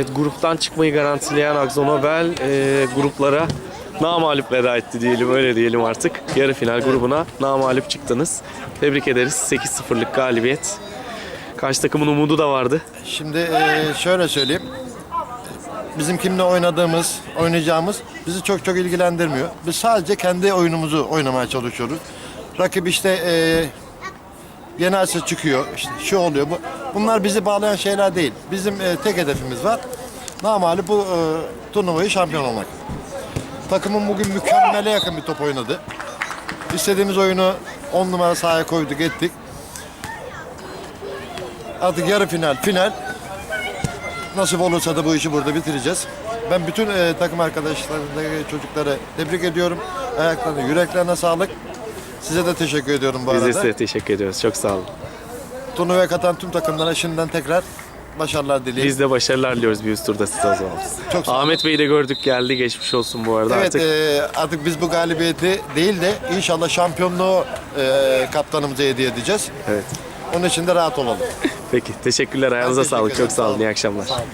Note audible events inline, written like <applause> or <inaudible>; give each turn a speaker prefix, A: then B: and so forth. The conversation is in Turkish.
A: Evet, gruptan çıkmayı garantileyen Akzo Nobel e, gruplara namalip veda etti diyelim öyle diyelim artık. Yarı final grubuna namalip çıktınız. Tebrik ederiz. 8-0'lık galibiyet. Karşı takımın umudu da vardı.
B: Şimdi e, şöyle söyleyeyim. Bizim kimle oynadığımız, oynayacağımız bizi çok çok ilgilendirmiyor. Biz sadece kendi oyunumuzu oynamaya çalışıyoruz. Rakip işte e, yenerse çıkıyor, işte şu oluyor. Bu, bunlar bizi bağlayan şeyler değil. Bizim e, tek hedefimiz var. Namali bu e, turnuvayı şampiyon olmak. Takımın bugün mükemmele yakın bir top oynadı. İstediğimiz oyunu 10 numara sahaya koyduk, ettik. Artık yarı final, final. Nasip olursa da bu işi burada bitireceğiz. Ben bütün e, takım arkadaşlarımdaki çocukları tebrik ediyorum. Ayaklarına, yüreklerine sağlık. Size de teşekkür ediyorum bu
A: Biz de
B: arada.
A: size teşekkür ediyoruz. Çok sağ olun.
B: Turnuvaya katan tüm takımlara şimdiden tekrar başarılar dileyim.
A: Biz de başarılar diliyoruz bir üst turda size o zaman.
B: Çok sağ olun.
A: Ahmet Bey'i de gördük geldi. Geçmiş olsun bu arada
B: Evet
A: artık.
B: e, artık biz bu galibiyeti değil de inşallah şampiyonluğu e, kaptanımıza hediye edeceğiz.
A: Evet.
B: Onun için de rahat olalım. <laughs>
A: Peki teşekkürler. Ayağınıza
B: teşekkür
A: sağlık.
B: ederim,
A: Çok sağ
B: sağ
A: olun.
B: olun.
A: İyi akşamlar.
B: Sağ olun.